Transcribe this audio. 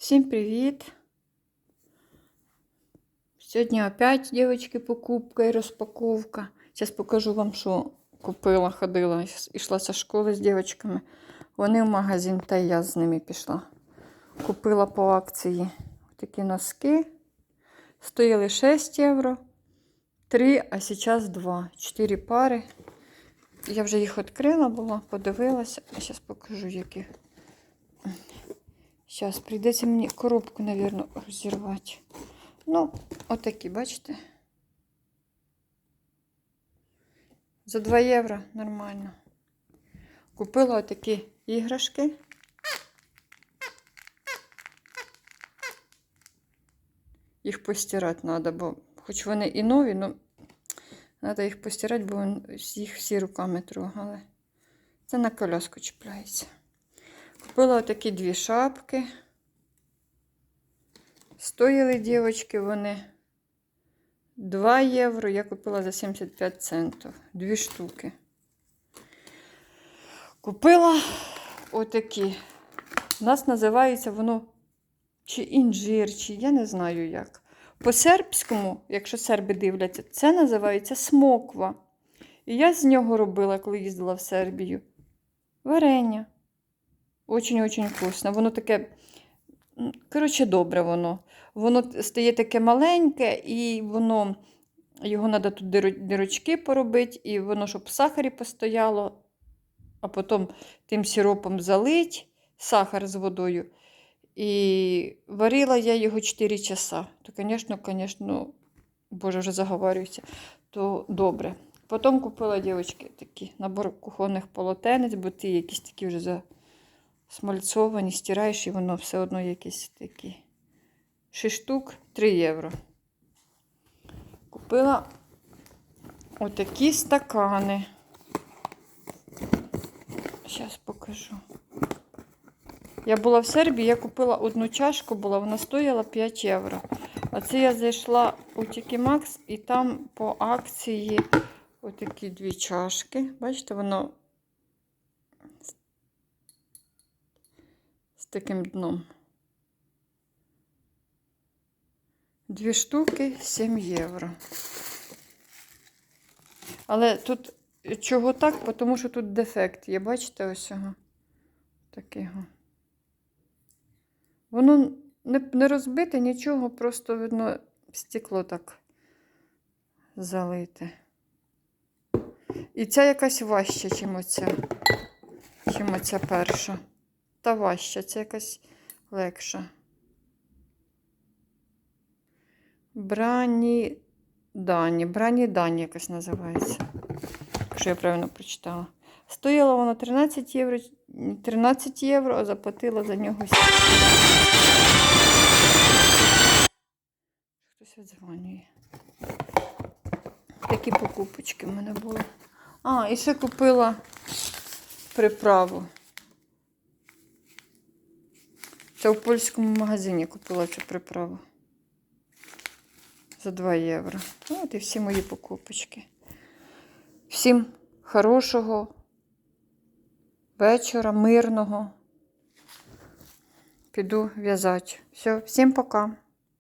Всім привіт! Сьогодні опять, дівчатки, покупка і розпаковка. Зараз покажу вам, що купила, ходила, йшла зі школи з дівчатками. Вони в магазин, та я з ними пішла. Купила по акції такі носки. Стояли 6 євро. 3, а зараз 2. 4 пари. Я вже їх відкрила була, подивилася. Зараз покажу, які. Зараз прийдеться мені коробку, мабуть, розірвати. Ну, отакі, бачите? За 2 євро нормально. Купила отакі іграшки. Їх постирати треба, бо хоч вони і нові, але треба їх постирати, бо їх всі руками трогали. Це на коляску чіпляється. Купила отакі дві шапки. Стоїли дівчатки вони 2 євро. Я купила за 75 центів. Дві штуки. Купила отакі. У нас називається воно чи інжир, чи я не знаю як. По-сербському, якщо серби дивляться, це називається смоква. І я з нього робила, коли їздила в Сербію. Варення. Очень-очень вкусно. Воно таке, коротше, добре воно. Воно стає таке маленьке, і воно, його треба тут дирочки поробити, і воно, щоб в сахарі постояло, а потім тим сиропом залить сахар з водою. І варила я його 4 часа. То, звісно, звісно, боже, вже заговорююся, то добре. Потім купила, дівчатки, такі набор кухонних полотенець, бо ті якісь такі вже засмальцовані, стираєш, і воно все одно якісь такі. 6 штук 3 євро. Купила отакі стакани. Зараз покажу. Я була в Сербії, я купила одну чашку, була, вона стояла 5 євро. А це я зайшла у Тікі Макс і там по акції отакі дві чашки. Бачите, воно таким дном. Дві штуки 7 євро. Але тут чого так? Тому що тут дефект є, бачите, ось його такого. Воно не, не розбите нічого, просто видно, стекло так залите. І ця якась важча, чим оця, чим оця перша. Та важча, це якась легша. Брані Дані. Брані Дані якось називається. Якщо я правильно прочитала. Стоїла вона 13 євро, 13 євро, а заплатила за нього 7. Хтось відзвонює. Такі покупочки в мене були. А, і ще купила приправу. Це в польському магазині купила цю приправу. За 2 євро. От і всі мої покупочки. Всім хорошого вечора, мирного. Піду в'язати. Все, всім пока.